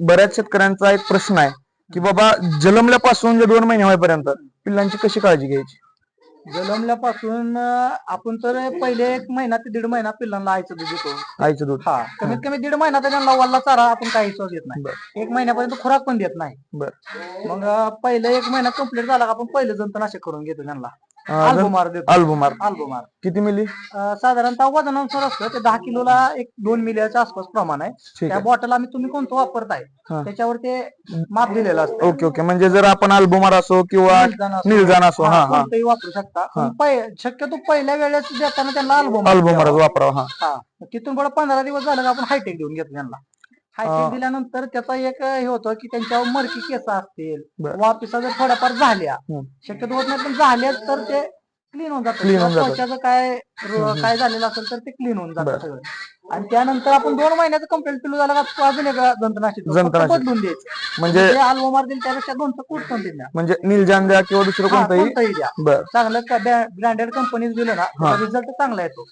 बऱ्याच शेतकऱ्यांचा एक प्रश्न आहे की बाबा जन्मल्यापासून जे दोन महिने होईपर्यंत पिल्लांची कशी काळजी घ्यायची? जन्मल्यापासून अं, आपण तर पहिले एक महिना ते दीड महिना पिल्लांना आईचं दूध देतो. आईचं दूध. हा कमीत कमी दीड महिना तर त्यांना वल्ला चारा आपण काही सुद्धा देत नाही. एक महिन्यापर्यंत खुराक पण देत नाही. बर. मग अं, पहिलं एक महिना कंप्लीट झाला का आपण पहिलं जंतनाशक करून घेतो त्यांना. अल्बोमार देतो. अल्बोमार अल्बोमार किती मिली? अं, साधारणतः वजनानुसार असतं ते दहा किलोला एक दोन मिलियाच्या आसपास प्रमाण आहे. ठीक त्या आहे बॉटल आम्ही तुम्ही कोणतं वापरताय? हा. त्याच्यावर ते माप दिलेलं असतं. Okay okay. म्हणजे जर आपण अल्बोमार असो किंवा निलजान असो, हा, हा कोणतंही वापरू शकता. पण पहि- शक्यतो पहिल्या वेळेस देताना त्यांना अल्बोमार अल्बोमारच वापरावा हा. हा. तिथून पुढे पंधरा दिवस झालं का आपण हायटेक देऊन घेतो त्यांना. हायटेक दिल्यानंतर त्याचा एक हे होतं की त्यांच्यावर मरकी केस असतील. वापिसा जर थोड्याफार झाल्या. शक्यतो होत नाही पण झाल्या तर ते क्लीन होऊन जातं. Clean होऊन किंवा जातं. त्वचाचं काय काय झालेलं असेल तर ते क्लीन होऊन बर. जातं सगळं. आणि त्यानंतर आपण दोन महिन्याचं कंप्लीट पिलू झालं का अजून एक जंतनाशक. बदलून द्यायचं. म्हणजे जे अल्बोमार दिल त्यापेक्षा दोनचं पण द्या म्हणजे निलजान द्या किंवा दुसरं कोणतंही? द्या. चांगलं ब्रँडेड कंपनीज दिलं ना रिझल्ट चांगला येतो.